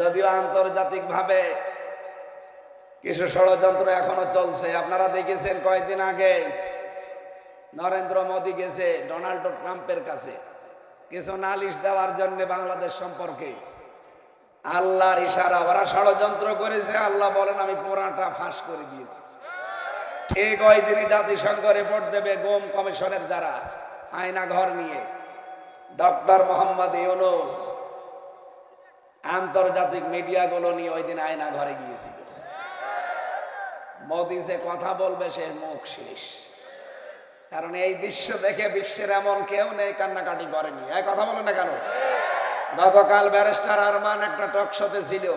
যদিও আন্তর্জাতিক ভাবে কিছু ষড়যন্ত্র এখনও চলছে। আপনারা দেখেছেন কয়েকদিন আগে নরেন্দ্র মোদী গেছে ডোনাল্ড ট্রাম্পের কাছে। কিছু নালিশ দেওয়ার জন্য বাংলাদেশ সম্পর্কে। আল্লাহর ইশারা, ওরা ষড়যন্ত্র করেছে, আল্লাহ বলেন, আমি পুরাটা ফাঁস করে দিয়েছি। ঠিক ওই দিনই জাতিসংঘ রিপোর্ট দেবে, গোম কমিশনের যারা আয়না ঘর নিয়ে। ডক্টর মোহাম্মদ ইউনুস আন্তর্জাতিক মিডিয়াগুলো নিয়ে ওই দিন আয়না ঘরে গিয়েছিল। মোদি যে কথা বলবে সে মুখ শেষ। কারণ এই দৃশ্য দেখে বিশ্বের এমন কেউ নেই কান্নাকাটি করেনি। এই কথা বলে না কেন? গতকাল ব্যারিস্টার আরমান একটা টক শোতে ছিল।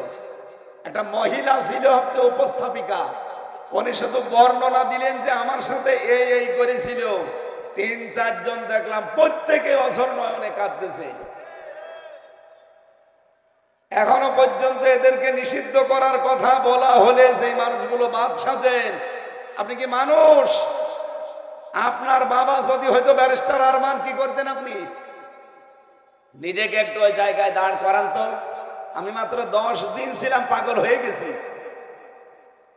একটা মহিলা ছিল হচ্ছে উপস্থাপিকা। উনি শুধু বর্ণনা দিলেন যে আমার সাথে এই এই করেছিল। তিন, চারজন দেখলাম প্রত্যেকে অসর নয়নে কাঁদতেছে। এখনও পর্যন্ত এদেরকে নিষিদ্ধ করার কথা বলা হলে সেই মানুষগুলো বাদ সাজেন, আপনি কি মানুষ? আপনার বাবা যদি হয়তো ব্যারিস্টার আরমান, কি করতেন আপনি? নিজেকে একটু ওই জায়গায় দাঁড় করান তো। আমি মাত্র দশ দিন ছিলাম, পাগল হয়ে গেছি।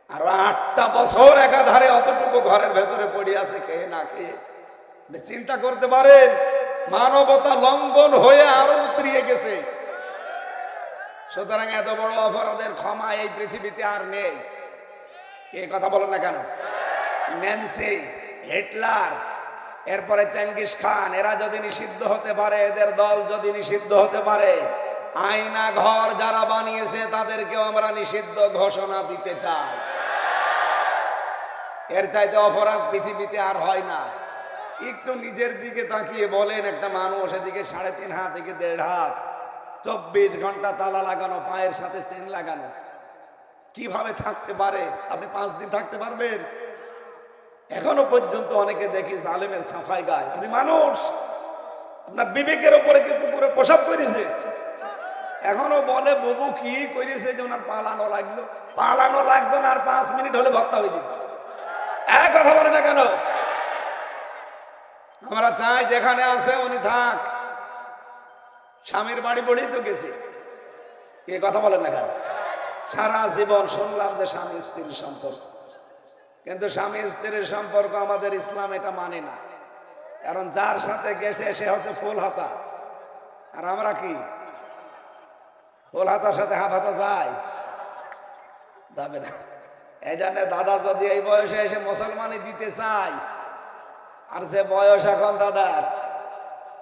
আর আটটা বছর একাধারে অতটুকু ঘরের ভেতরে পড়ে আছে, খেয়ে না খেয়ে। চিন্তা করতে পারেন, মানবতা লঙ্ঘন হয়ে আরও উতরিয়ে গেছে। সুতরাং এত বড় অপরাধের ক্ষমা এই পৃথিবীতে আর নেই। কে কথা বলো না কেন? ন্যান্সি হিটলার, এরপরে চেঙ্গিস খান, এরা যদি নিষিদ্ধ হতে পারে, এদের দল যদি নিষিদ্ধ হতে পারে, আয়না ঘর যারা বানিয়েছে, তাদেরকেও আমরা নিষিদ্ধ ঘোষণা দিতে চাই। এর চাইতে অপরাধ পৃথিবীতে আর হয় না। একটু নিজের দিকে তাকিয়ে বলেন, একটা মানুষ এদিকে সাড়ে তিন হাত থেকে দেড় হাত। চব্বিশ ঘণ্টা তালা লাগানো, পায়ের সাথে চেন লাগানো। কীভাবে থাকতে পারে? আপনি পাঁচ দিন থাকতে পারবেন? এখনও পর্যন্ত অনেকে দেখি জালেমের সাফাই গায়। আপনি মানুষ, আপনার বিবেকের ওপরে কি কুকুরে প্রসাব করেছে? এখনও বলে, বুবু কি করেছে যে ওনার পালানো লাগল? পালানো লাগতো না, আর পাঁচ মিনিট হলে ভক্তা হয়ে যেত। এক কথা বলে না কেন? আমরা চাই যেখানে আছে উনি থাক। স্বামীর বাড়ি বড়েই তো গেছে। কে কথা বলেন না কেন? সারা জীবন শুনলাম যে স্বামী স্ত্রীর সম্পর্ক। কিন্তু স্বামী স্ত্রীর সম্পর্ক আমাদের ইসলাম এটা মানে না। কারণ যার সাথে গেছে, সে হচ্ছে ফুল হাতা। আর আমরা কি? ফুল হাতার সাথে হাফ হাতা যায়? যাবে না। এই জন্য দাদা যদি এই বয়সে এসে মুসলমানি দিতে চায়, আর সে বয়স এখন দাদার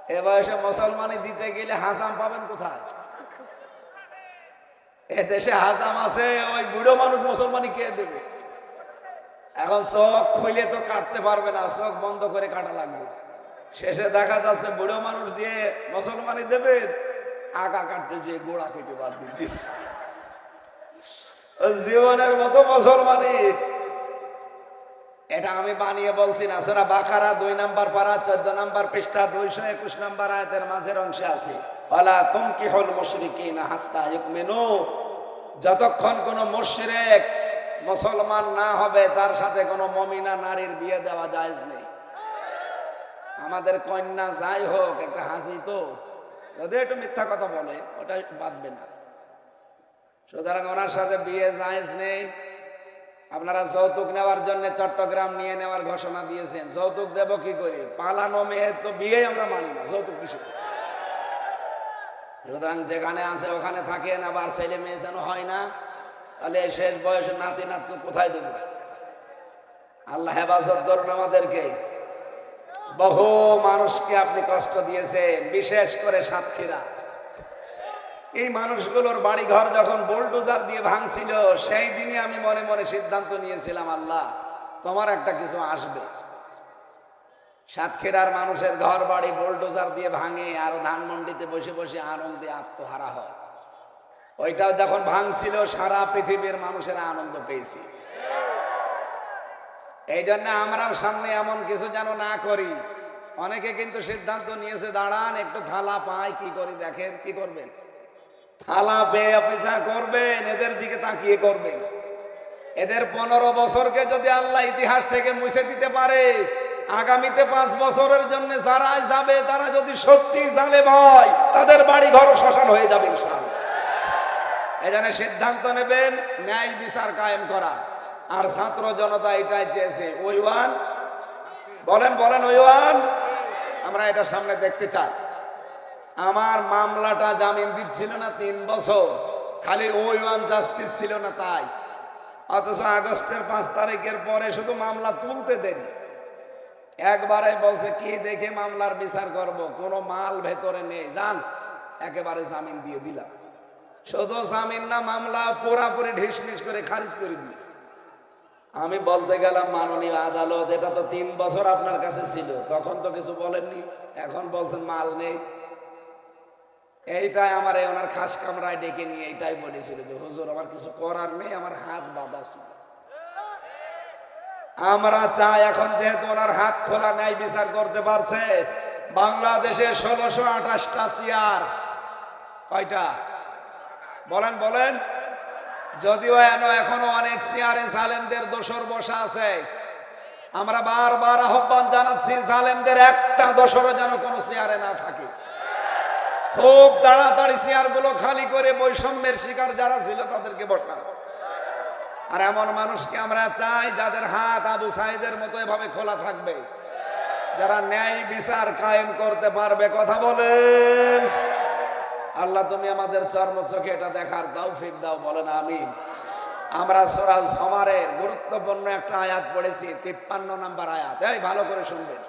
এ বয়সে মুসলমানি দিতে গেলে হাসাম পাবেন কোথায়? এ দেশে হাজাম আছে, ওই বুড়ো মানুষ মুসলমানি কে দেবে? এখন চোখ খুলে তো কাটতে পারবে না, চোখ বন্ধ করে কাটা লাগবে। শেষে দেখা যাচ্ছে বুড়ো মানুষ দিয়ে মুসলমানি দেবে আগা কাটতে যে গোড়া কেটে বাদ দিচ্ছে জীবনের মতো মুসলমানি। এটা আমি বানিয়ে বলছি না সেটা বাকারা দুই নাম্বার পারা, চোদ্দ নাম্বার পৃষ্ঠা, দুইশো একুশ নাম্বার আয়তের মাঝের অংশে আছে। পালা তুম কি হল মুশরিকি না হাত্তা মেনু যতক্ষণ কোন মুশরিক মুসলমান না হবে, তার সাথে কোনো মমিনা নারীর বিয়ে দেওয়া জায়েজ নেই। আমাদের কন্যা যাই হোক, একটা হাসি তো। যদি একটু মিথ্যা কথা বলে, ওটা বাদবে না। সুতরাং ওনার সাথে বিয়ে জায়েজ নেই। আপনারা যৌতুক নেওয়ার জন্য চট্টগ্রাম নিয়ে নেওয়ার ঘোষণা দিয়েছেন। যৌতুক দেব কি করি? পালানো মেয়ে তো বিয়ে আমরা মানি না, যৌতুক কিসে সুতরাং যেখানে আছে ওখানে থাকেন, আবার ছেলে মেয়ে যেন হয় না, তাহলে শেষ বয়সে নাতি নাতকে কোথায় দেব? আল্লাহ হেফাজত করুন আমাদেরকে। বহু মানুষকে আপনি কষ্ট দিয়েছেন, বিশেষ করে সাতক্ষীরা। এই মানুষগুলোর বাড়ি ঘর যখন বোলডোজার দিয়ে ভাঙছিল, সেই দিনই আমি মনে মনে সিদ্ধান্ত নিয়েছিলাম, আল্লাহ, তোমার একটা কিছু আসবে। সাতক্ষীরার মানুষের ঘর বাড়ি বোলডোজার দিয়ে ভাঙে, আর ধানমন্ডিতে বসে বসে আনন্দে আত্মহারা হয়। ওইটাও যখন ভাঙছিল, সারা পৃথিবীর মানুষেরা আনন্দ পেয়েছি। এই জন্য আমরাও সামনে এমন কিছু যেন না করি। অনেকে কিন্তু সিদ্ধান্ত নিয়েছে, দাঁড়ান, একটু থালা পায় কি করি, দেখেন, কি করবেন? থালা পেয়ে আপনি যা করবেন, এদের দিকে তাকিয়ে করবেন। এদের পনেরো বছরকে যদি আল্লাহ ইতিহাস থেকে মুছে দিতে পারে, আগামীতে পাঁচ বছরের জন্য যারা যাবে, তারা যদি সত্যি জালে ভয় তাদের বাড়ি ঘর শ্মশান হয়ে যাবে এখানে সিদ্ধান্ত নেবেন, ন্যায় বিচার কায়েম করা। আর ছাত্র জনতা এটাই চেয়েছে, ওই ওয়ান। বলেন বলেন, ওই ওয়ান। আমরা এটা সামনে দেখতে চাই। আমার মামলাটা জামিন দিচ্ছিল না তিন বছর। খালি ওই ওয়ান জাস্টিস ছিল না তাই। অথচ আগস্টের পাঁচ তারিখের পরে শুধু মামলা তুলতে দেরি। একবারে বলছে, কি দেখে মামলার বিচার করব? কোনো মাল ভেতরে নেই। যান, একেবারে জামিন দিয়ে দিলাম। শুধু জামিন না, মামলা পুরাপুরি ঢিসমিস করে খারিজ করে দিয়েছে। আমি বলতে গেলাম, মাননীয় আদালত, এটা তো তিন বছর আপনার কাছে ছিল। তখন তো কিছু বলেননি। এখন বলছেন মাল নেই। এইটাই আমার এই ওনার খাস কামরায় ডেকে নিয়ে এইটাই বলেছিল যে, হুজুর, আমার কিছু করার নেই, আমার হাত বাঁধা ছিল। আমরা চাই এখন যেহেতু ওনার হাত খোলা নাই, বিচার করতে পারছে। বাংলাদেশে ষোলোশো আঠাশটা চেয়ার কয়টা? বলেন বলেন। যদিও এন এখনও অনেক চেয়ারে জালেমদের দোসর বসা আছে। আমরা বারবার আহ্বান জানাচ্ছি, জালেমদের একটা দোসরও যেন কোনো চেয়ারে না থাকে। খুব তাড়াতাড়ি চেয়ারগুলো খালি করে বৈষম্যের শিকার যারা ছিল তাদেরকে বসানো। আর এমন মানুষকে আমরা চাই যাদের হাত আবু সাইদের মতো এভাবে খোলা থাকবে। যারা ন্যায় বিচার কায়েম করতে পারবে, কথা বলেন। আল্লাহ তুমি আমাদের চর্ম চোখে এটা দেখার তৌফিক দাও, বলেন আমি আমরা সরাজ সমারের গুরুত্বপূর্ণ একটা আয়াত পড়েছি, তিপ্পান্ন নাম্বার আয়াত। এই, ভালো করে শুনবেন।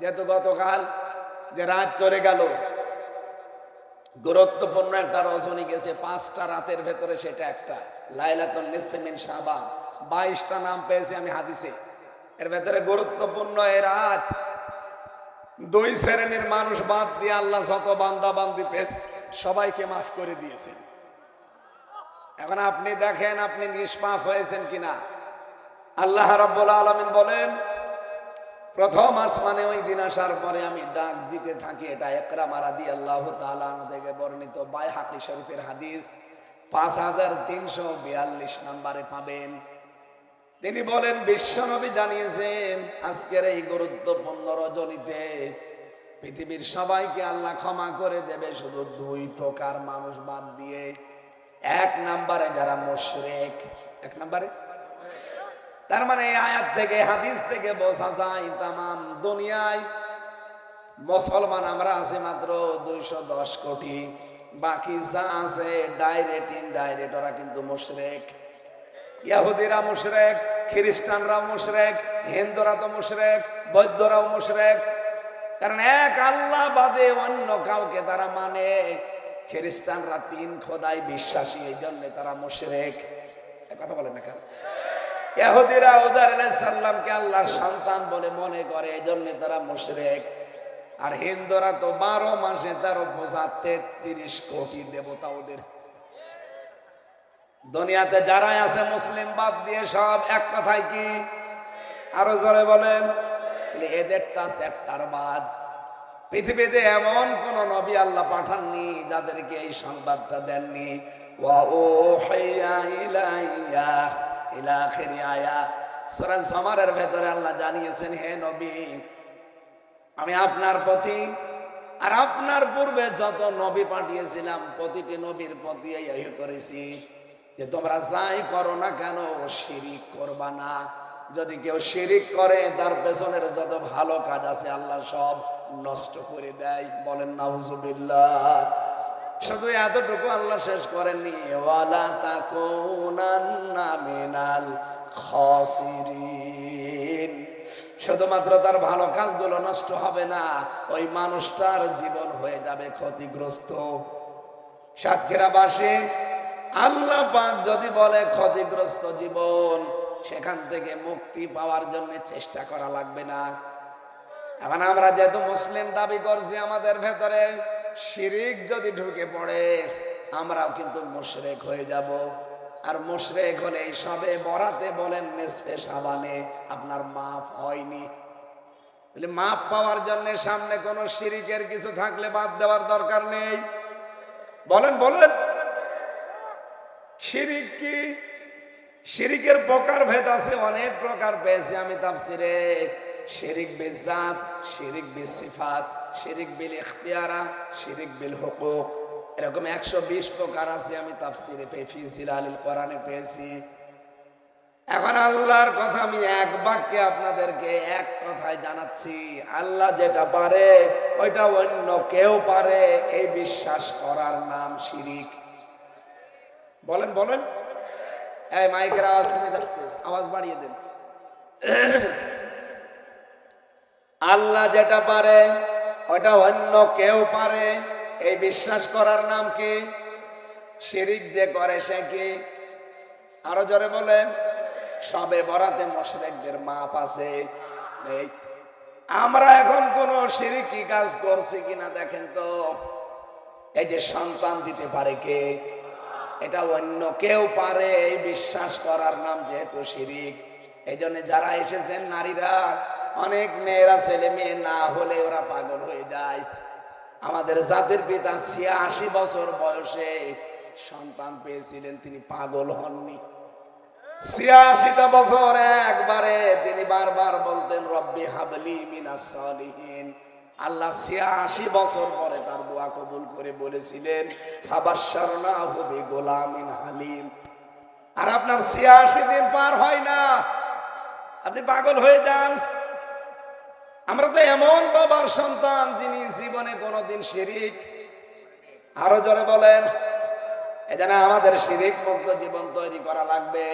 যেহেতু গতকাল যে রাত চলে গেল গুরুত্বপূর্ণ একটা রজনী গেছে, পাঁচটা রাতের ভেতরে সেটা একটা। লাইলাতুল নিসফিমিন বাইশটা নাম পেয়েছি আমি হাদিসে। এর ভেতরে গুরুত্বপূর্ণ এ রাত। দুই শ্রেণির মানুষ বাদ দিয়ে আল্লাহ যত বান্দা বান্দি পেয়েছে, সবাইকে মাফ করে দিয়েছেন। এখন আপনি দেখেন আপনি নিষ্পাপ হয়েছেন কিনা। আল্লাহ রাব্বুল আলামিন বলেন প্রথম আসমানে ওই দিন আসার পরে আমি ডাক দিতে থাকি এটা একরা মারা দিয়ে আল্লাহ থেকে বর্ণিত বাই হাকি শরীফের হাদিস। পাঁচ হাজার তিনশো বিয়াল্লিশ নাম্বারে পাবেন। তিনি বলেন বিশ্বনবী জানিয়েছেন, আজকের এই গুরুত্বপূর্ণ রজনীতে পৃথিবীর সবাইকে আল্লাহ ক্ষমা করে দেবে শুধু দুই প্রকার মানুষ বাদ দিয়ে। এক নাম্বারে যারা মুশরিক, এক নাম্বারে তার মানে এই আয়াত থেকে, হাদিস থেকে বোঝা যায়, তামাম দুনিয়ায় মুসলমান আমরা আছি মাত্র দুইশো দশ কোটি। বাকি যা আছে ডাইরেক্ট ইনডাইরেক্ট ওরা কিন্তু মুশরেক। ইয়াহুদিরা মুশরেক খ্রিস্টানরা মুশরেক, হিন্দুরা তো মুশরেক, বৌদ্ধরাও মুশরেক। কারণ এক আল্লাহ বাদে অন্য কাউকে তারা মানে। খ্রিস্টানরা তিন খোদাই বিশ্বাসী এই জন্য তারা মুশরেক। কথা বলেন না কেন? ইহুদিরা ওজার সাল্লামকে আল্লাহর সন্তান বলে মনে করে এই জন্য তারা মুশরেক। আর হিন্দুরা তো বারো মাসে তেরো পূজা তেত্রিশ কোটি দেবতা ওদের। দুনিয়াতে যারাই আছে মুসলিম, বাদ দিয়ে সব এক কথায় কি? আরও জোরে বলেন। এদেরটা চ্যাপ্টার বাদ। পৃথিবীতে এমন কোন নবী আল্লাহ পাঠাননি যাদেরকে এই সংবাদটা দেননি। ওয়া ওহিয়া ইলাইয়া। আয়া। ভেতরে আল্লাহ জানিয়েছেন, হে নবী, আমি আপনার আর আপনার পূর্বে যত নবী পাঠিয়েছিলাম, প্রতিটি নবীর প্রতি করেছি যে তোমরা যাই করো না কেন, শিরিক করবা না। যদি কেউ শিরিক করে, তার পেছনের যত ভালো কাজ আছে, আল্লাহ সব নষ্ট করে দেয়। বলেন, নাউজুবিল্লাহ। শুধু এতটুকু আল্লাহ শেষ করেননি, ওয়ালা তাকুনান্না মিনাল শুধুমাত্র তার ভালো কাজগুলো নষ্ট হবে না, ওই মানুষটার জীবন হয়ে যাবে ক্ষতিগ্রস্ত। সাতক্ষীরাবাসী, আল্লাহ যদি বলে ক্ষতিগ্রস্ত জীবন, সেখান থেকে মুক্তি পাওয়ার জন্য চেষ্টা করা লাগবে না। এখন আমরা যেহেতু মুসলিম দাবি করছি আমাদের ভেতরে শিরিক যদি ঢুকে পড়ে, আমরাও কিন্তু মুশরেক হয়ে যাব। আর মুশরেক হলে সবে বরাতে বলেন নেসফে সাবানে আপনার মাফ হয়নি। তাহলে মাপ পাওয়ার জন্য সামনে কোনো শিরিকের কিছু থাকলে বাদ দেওয়ার দরকার নেই। বলেন বলেন। শিরিক কি? শিরিকের প্রকার ভেদ আছে, অনেক প্রকার পেয়েছি আমি তাফসিরে। শিরিক বিজাত, শিরিক বিসিফাত। শিরিক বিল ইখতিয়ারা, শিরিক বিল হুকুক। এরকম একশো বিশ প্রকার আছে আমি তাফসিরে পেয়েছি সিরালিল কোরআনে পেয়েছি। এখন আল্লাহর কথা আমি এক বাক্যে আপনাদেরকে এক কথায় জানাচ্ছি। আল্লাহ যেটা পারে, ওইটা অন্য কেউ পারে, এই বিশ্বাস করার নাম শিরিক। বলেন বলেন। এই মাইকের আওয়াজ কমে যাচ্ছে, আওয়াজ বাড়িয়ে দেন। আল্লাহ যেটা পারে ওটা অন্য কেউ পারে। এই বিশ্বাস করার নাম কি? শিরিক যে করে সে কি? আরও জোরে বলেন সবে বরাতে মোশরেকদের মাপ আছে। আমরা এখন কোন সিরিকি কাজ করছি কিনা দেখেন তো। এই যে সন্তান দিতে পারে কে? এটা অন্য কেউ পারে। এই বিশ্বাস করার নাম যেহেতু শিরিক। এই জন্য যারা এসেছেন নারীরা অনেক মেয়েরা, ছেলে মেয়ে না হলে ওরা পাগল হয়ে যায়। আমাদের জাতির পিতা ছিয়াশি বছর বয়সে সন্তান পেয়েছিলেন, তিনি পাগল হননি। ছিয়াশিটা বছর একবারে তিনি বারবার বলতেন, রব্বি হাবলি মিনা সলিহীন। আল্লাহ ছিয়াশি বছর পরে তার দোয়া কবুল করে বলেছিলেন ফাবাসার না হবে গোলামিন হালিম। আর আপনার ছিয়াশি দিন পার হয় না। আপনি পাগল হয়ে যান। আমরা তো এমন বাবার সন্তান যিনি জীবনে কোনোদিন শিরিক। আরও জোরে বলেন এজন্য আমাদের শিরিক মুক্ত জীবন তৈরি করা লাগবে।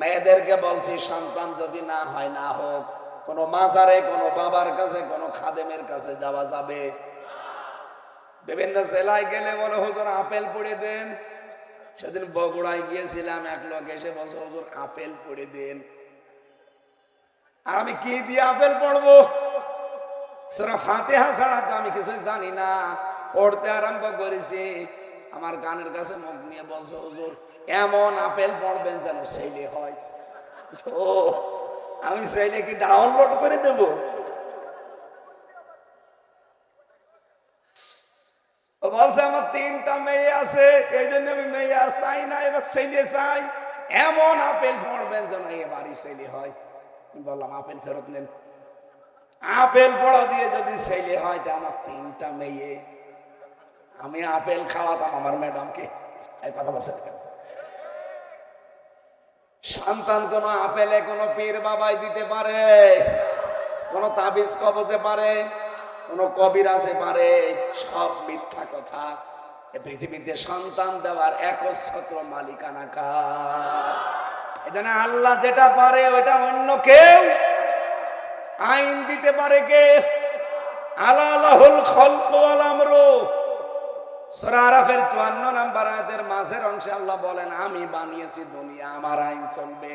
মেয়েদেরকে বলছি, সন্তান যদি না হয়, না হোক। কোনো মাজারে, কোনো বাবার কাছে, কোনো খাদেমের কাছে যাওয়া যাবে। বিভিন্ন জেলায় গেলে বলে, হুজুর, আপেল পড়ে দেন। সেদিন বগুড়ায় গিয়েছিলাম, এক লোক এসে বলছে, হুজুর, আপেল পড়ে দেন। আর আমি কি দিয়ে আপেল পড়ব? সেরা ফাতেহা ছাড়া তো আমি কিছু জানি না। পড়তে আরম্ভ করেছি। আমার গানের কাছে মুখ নিয়ে বলছে, হুজুর, এমন আপেল পড়বেন যেন ছেলে হয়। ও, আমি চাইলে কি ডাউনলোড করে দেব? বলছে, আমার তিনটা মেয়ে আছে, এই জন্য আমি মেয়ে আর চাই না, এবার ছেলে চাই। এমন আপেল পড়বেন যেন এবারই ছেলে হয়। বললাম, আপেল ফেরত নেন। আপেল পড়া দিয়ে যদি ছেলে হয়, তা আমার তিনটা মেয়ে। আমি আপেল খাওয়াতাম আমার ম্যাডামকে। এই কথা বলছে। সন্তান কোন আপেলে কোন পীর বাবাই দিতে পারে, কোন তাবিজ কবজে পারে, কোন কবির আছে পারে, সব মিথ্যা কথা। পৃথিবীতে সন্তান দেওয়ার একচ্ছত্র মালিকানা কার এখানে আল্লাহ যেটা পারে ওটা অন্য কেউ আইন দিতে পারে কে? আলাহুল খলক ওয়াল আমরু। সূরা আরাফের 54 নাম্বার আয়াতের মাঝের অংশে আল্লাহ বলেন, আমি বানিয়েছি দুনিয়া, আমার আইন চলবে।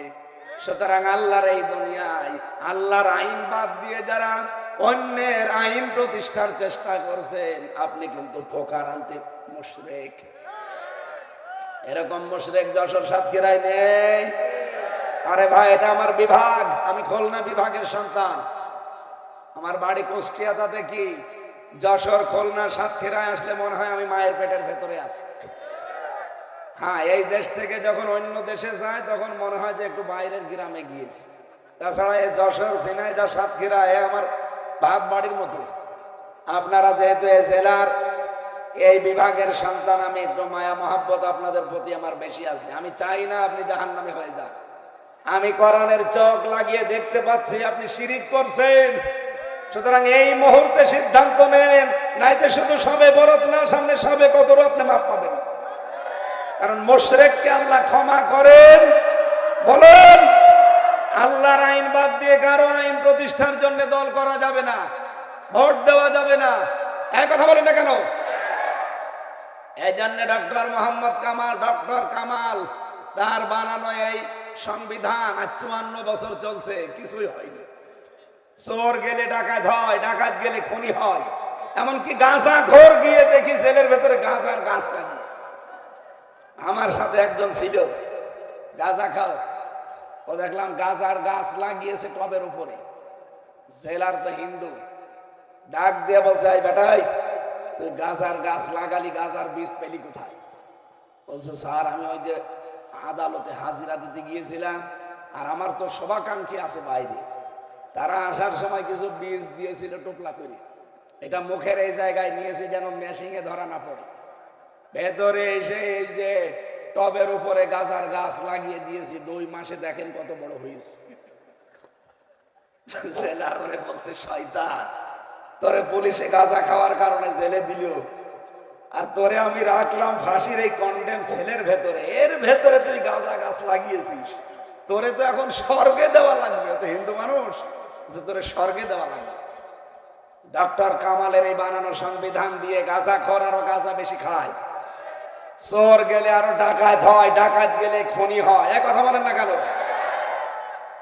সুতরাং আল্লাহর এই দুনিয়ায় আল্লাহর আইন বাদ দিয়ে যারা অন্যের আইন প্রতিষ্ঠার চেষ্টা করছেন, আপনি কিন্তু পোকার আনতে মুশরেক। এরকম মুশরিক যশোর সাতক্ষীরায় নেই। আরে ভাই, এটা আমার বিভাগ। আমি খুলনা বিভাগের সন্তান। আমার বাড়ি কুষ্টিয়াতে কি? যশোর খুলনা সাতক্ষীরায় আসলে মনে হয় আমি মায়ের পেটের ভেতরে আছি। হ্যাঁ এই দেশ থেকে যখন অন্য দেশে যায়, তখন মনে হয় যে একটু বাইরের গ্রামে গিয়েছি। তাছাড়া এই যশোর সিনাইদা সাতক্ষীরা, এ আমার ভাত বাড়ির মতো। আপনারা যেহেতু এ জেলার, এই বিভাগের সন্তান, আমি একটু মায়া মহাব্বত আপনাদের প্রতি আমার বেশি আছে। আমি চাই না আপনি জাহান্নামে হয়ে যান। আমি কোরআনের চোখ লাগিয়ে দেখতে পাচ্ছি আপনি শিরিক করছেন। সুতরাং এই মুহূর্তে সিদ্ধান্ত নেন, নাইতে শুধু সবে বরত না, সামনে সবে কদর আপনি মাপ পাবেন। কারণ মোশরেককে আল্লাহ ক্ষমা করেন। বলেন, আল্লাহর আইন বাদ দিয়ে কারও আইন প্রতিষ্ঠার জন্য দল করা যাবে না, ভোট দেওয়া যাবে না। এক কথা বলেন না কেন? এই জন্য ডক্টর মোহাম্মদ কামাল, ডক্টর কামাল, তার বানানো এই সংবিধান আজ চুয়ান্ন বছর চলছে, কিছুই হয়নি। চোর গেলে ডাকাত হয়, ডাকাত গেলে খুনি হয়। এমনকি গাঁজা ঘর গিয়ে দেখি জেলের ভেতরে গাঁজার গাছ লাগিয়েছে। আমার সাথে একজন ছিল, গাঁজা খাও ও দেখলাম গাঁজার গাছ লাগিয়েছে টবের উপরে। জেলার তো হিন্দু। ডাক দিয়ে বলছে, এই বেটাই, তুই গাঁজার গাছ লাগালি, গাঁজার বীজ পেলি কোথায়? বলছে, স্যার, আমি ওই যে আদালতে হাজিরা দিতে গিয়েছিলাম, আর আমার তো শোভাকাঙ্ক্ষী আছে বাইরে। তারা আসার সময় কিছু বীজ দিয়েছিল টোপলা করে। এটা মুখের এই জায়গায় নিয়েছে যেন মেশিংয়ে ধরা না পড়ে। ভেতরে এসে এই যে টবের উপরে গাজার গাছ লাগিয়ে দিয়েছি, দুই মাসে দেখেন কত বড় হয়েছে। ওরে বলছে, শয়তান, তোরে পুলিশে গাঁজা খাওয়ার কারণে জেলে দিল। আর তোরে আমি রাখলাম ফাঁসির এই কন্ডেম ছেলের ভেতরে। এর ভেতরে তুই গাঁজা গাছ লাগিয়েছিস। তোরে তো এখন স্বর্গে দেওয়া লাগবে তো হিন্দু মানুষ। যে তোরে স্বর্গে দেওয়া লাগবে। ডক্টর কামালের এই বানানো সংবিধান দিয়ে গাঁজা খর আরও গাঁজা বেশি খায়। চোর গেলে আরও ডাকাত হয়, ডাকাত গেলে খনি হয়। এক কথা বলেন না কেন?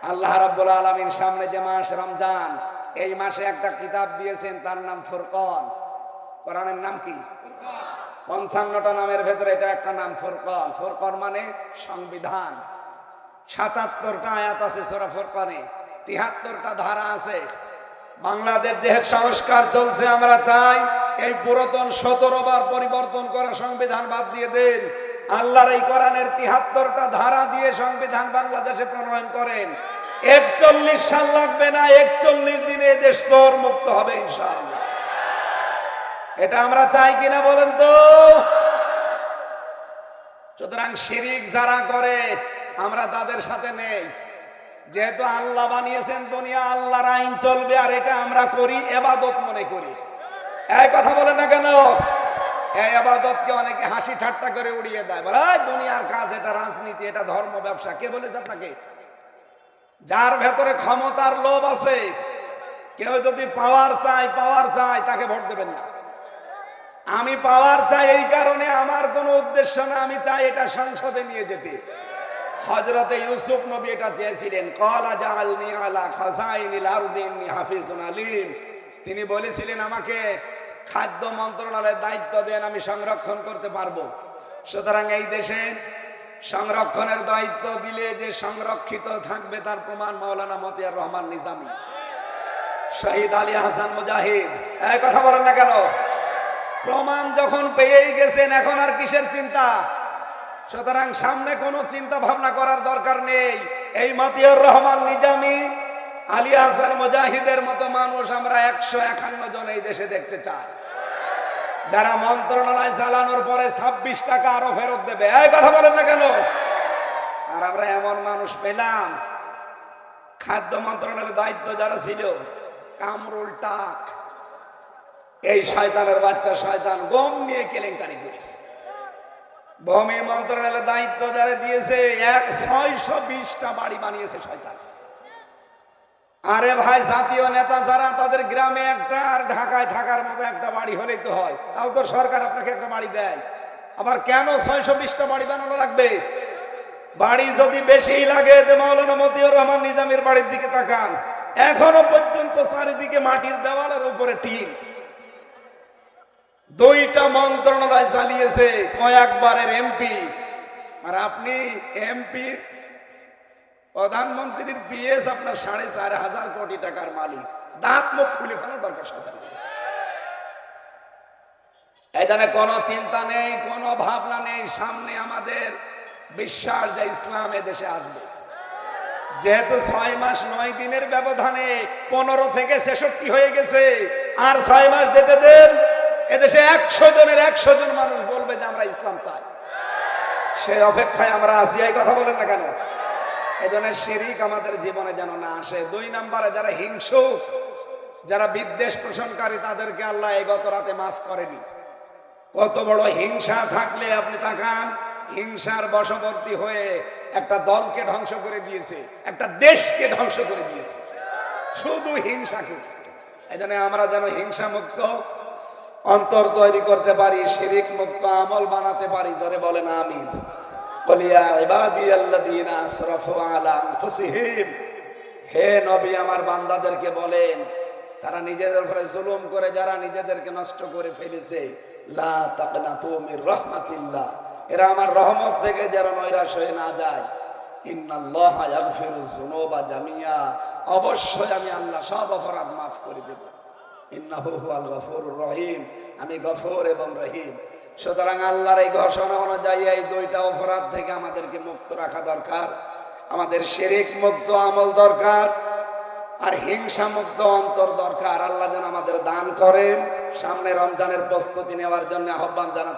আল্লাহ রাব্বুল আলামিন সামনে যে মাস রমজান, এই মাসে একটা কিতাব দিয়েছেন, তার নাম ফুরকন। কোরআনের নাম কি? পঞ্চান্নটা নামের ভেতরে এটা একটা নাম, ফুরকন। ফুরকন মানে সংবিধান। সাতাত্তরটা আয়াত আছে সোরা ফুরকনে, তিহাত্তরটা ধারা আছে। বাংলাদেশ যে সংস্কার চলছে, আমরা চাই এই পুরাতন সতেরো বার পরিবর্তন করা সংবিধান বাদ দিয়ে দেন। আল্লাহর এই কোরআনের তিহাত্তরটা ধারা দিয়ে সংবিধান বাংলাদেশে প্রণয়ন করেন। একচল্লিশ সাল লাগবে না, একচল্লিশ দিনে দেশ মুক্ত হবে, ইনশাআল্লাহ। এটা আমরা চাই কিনা বলেন তো? সুতরাং শিরিক যারা করে, আমরা তাদের সাথে নেই। যেহেতু আল্লাহ বানিয়েছেন দুনিয়া, আল্লাহর আইন চলবে, আর এটা আমরা করি, এবাদত মনে করি। এই কথা বলে না কেন? এই আবাদতকে অনেকে হাসি ঠাট্টা করে উড়িয়ে দেয়। বলে দুনিয়ার কাজ, এটা রাজনীতি, এটা ধর্ম ব্যবসা। কে বলেছে আপনাকে? যার ভেতরে ক্ষমতার লোভ আছে, কেউ যদি পাওয়ার চায় পাওয়ার চায়, তাকে ভোট দেবেন না। আমি পাওয়ার চাই এই কারণে আমার কোনো উদ্দেশ্য না, আমি চাই এটা সংসদে নিয়ে যেতে। হজরতে ইউসুফ নবী এটা চেয়েছিলেন, কলা জাহালনি আলা খাসাইনিল আরদিন হাফিজুন আলিম। তিনি বলেছিলেন, আমাকে খাদ্য মন্ত্রণালয়ের দায়িত্ব দেন, আমি সংরক্ষণ করতে পারব। সুতরাং এই দেশে সংরক্ষণের দায়িত্ব দিলে যে সংরক্ষিত থাকবে তার প্রমাণ মাওলানা মতিয়ার রহমান নিজামী। শহীদ আলী হাসান মুজাহিদ কথা বলেন না কেন? প্রমাণ যখন পেয়েই গেছেন, এখন আর কিসের চিন্তা? সুতরাং সামনে কোনো চিন্তা ভাবনা করার দরকার নেই। এই মতিউর রহমান নিজামি, আলী হাসান মুজাহিদের মতো মানুষ আমরা একশো একান্ন জন এই দেশে দেখতে চাই। যারা মন্ত্রণালয় চালানোর পরে ছাব্বিশ টাকা আরও ফেরত দেবে। এই কথা বলেন না কেন? আর আমরা এমন মানুষ পেলাম। খাদ্য মন্ত্রণালয়ের দায়িত্ব যারা ছিল, কামরুল টাক এই শয়তানের বাচ্চা শয়তান গম নিয়ে কেলেঙ্কারি করেছে। ভূমি মন্ত্রণালয়ের দায়িত্ব যারা দিয়েছে, এক ছয়শো বিশটা বাড়ি বানিয়েছে শয়তান। আরে ভাই, জাতীয় নেতা যারা, তাদের গ্রামে একটা আর ঢাকায় থাকার মতো একটা বাড়ি হলেই তো হয়। তাও তো সরকার আপনাকে একটা বাড়ি দেয়। আবার কেন ছয়শো বিশটা বাড়ি বানানো লাগবে? বাড়ি যদি বেশি লাগে, তো মাওলানা মতিউর রহমান নিজামের বাড়ির দিকে তাকান। এখনও পর্যন্ত চারিদিকে মাটির দেওয়ালের উপরে টিন। দুইটা মন্ত্রণালয় চালিয়েছে কয়েকবারের এমপি আর আপনি এমপির প্রধানমন্ত্রীর পিএস আপনার সাড়ে চার হাজার কোটি টাকার মালিক। দাঁত মুখ খুলে ফেলা দরকার সাধারণ। এখানে কোনো চিন্তা নেই, কোনো ভাবনা নেই, সামনে আমাদের বিশ্বাস যে ইসলাম দেশে আসবে। যেহেতু ছয় মাস নয় দিনের ব্যবধানে পনেরো থেকে ছেষট্টি হয়ে গেছে, আর ছয় মাস যেতে দেন এদেশে একশো জনের একশো জন মানুষ বলবে যে আমরা ইসলাম চাই। সে অপেক্ষায় আমরা আছি, এই কথা বলেন না কেন? এই জন্য শিরিক আমাদের জীবনে যেন না আসে। দুই নম্বরে যারা হিংসুক, যারা বিদ্বেষ পোষণকারী, তাদেরকে আল্লাহ এই গত রাতে মাফ করেনি। কত বড় হিংসা থাকলে আপনি তাকান, হিংসার বশবর্তী হয়ে একটা দলকে ধ্বংস করে দিয়েছে, একটা দেশকে ধ্বংস করে দিয়েছে। শুধু হিংসাকে এই আমরা যেন হিংসা মুক্ত অন্তর তৈরি করতে পারি, শিরিক মুক্ত আমল বানাতে পারি। জোরে বলেন আমিন। বলিয়া ইবাদি আলা হে নবী, আমার বান্দাদেরকে বলেন, তারা নিজেদের উপরে জুলুম করে, যারা নিজেদেরকে নষ্ট করে ফেলেছে, লা এরা আমার রহমত থেকে যেন নৈরাশ হয়ে না যায়। ইন্নাল্লাহ ইয়াগফিরুজ যুনুবা জামিয়া। অবশ্যই আমি আল্লাহ সব অপরাধ মাফ করে দেব। আমি গফর এবং রহিম। সুতরাং আল্লাহর এই ঘোষণা অনুযায়ী এই দুইটা অপরাধ থেকে আমাদেরকে মুক্ত রাখা দরকার। আমাদের শেরিক মুক্ত আমল দরকার আর হিংসা মুক্ত অন্তর দরকার। আল্লাহ যেন আমাদের দান করেন। সামনে রমজানের প্রস্তুতি নেওয়ার জন্য আহ্বান জানাচ্ছি।